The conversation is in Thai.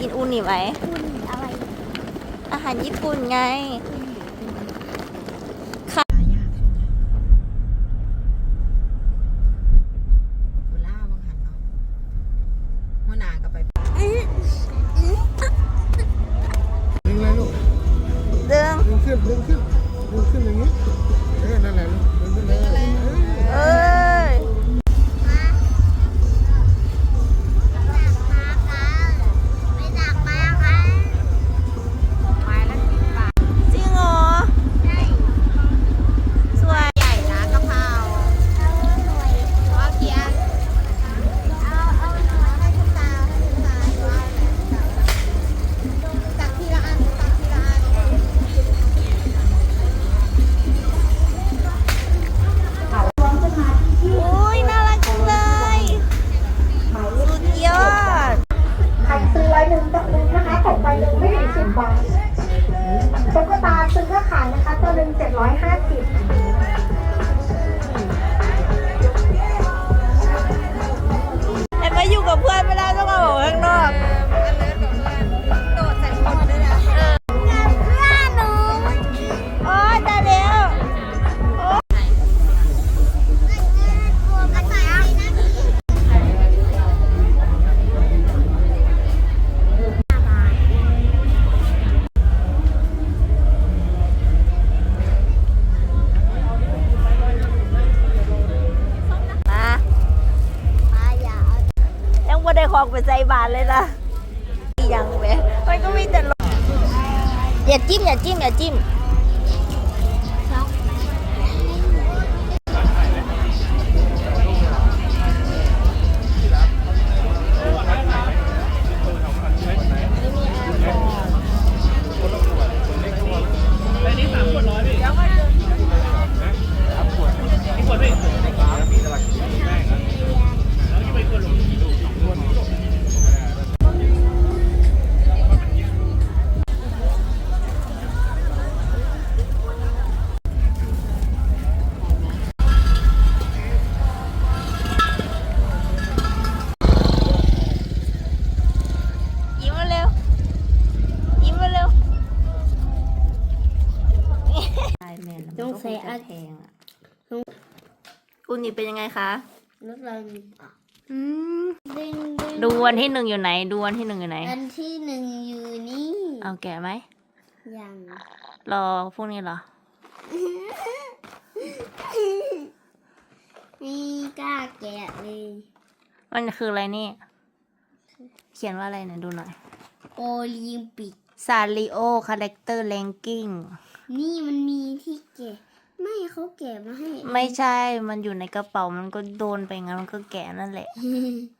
กินอูนิไหมคุณอะไรอาหารญี่ปุ่นไง หายากช่วงนี้เวลาบางหันเนาะหัวหน้าก็ไปดึงเลยลูกเรื่อง ดึงขึ้นดึงขึ้นดึงขึ้นอย่างนี้เออนั่นแหละลูกดึงขึ้นเลย ขายนะคะตัวหนึ่ง750 องไปใส่บาทเลยนะยังเว้ยมันก็มีแต่รสอย่าจิ้มอย่าจิ้มอย่าจิ้ม ต้องใส่อันแพงอะคุณนี่เป็นยังไงคะรถเราอืมดึงดึงดูวันที่หนึ่งอยู่ไหนดูวันที่หนึ่งอยู่ไหนอันที่หนึ่งอยู่นี่เอาแกะไหมยังรอพวกนี้เหรอมีกล้าแกะเลยมันคืออะไรนี่ เขียนว่าอะไรเนี่ยดูหน่อย โอลิมปิกซาริโอคาแรคเตอร์แรงกิ้ง นี่มันมีที่แกะไม่เขาแกะมาให้ ไม่ใช่ มันอยู่ในกระเป๋า มันก็โดนไปงั้น มันก็แกะนั่นแหละเ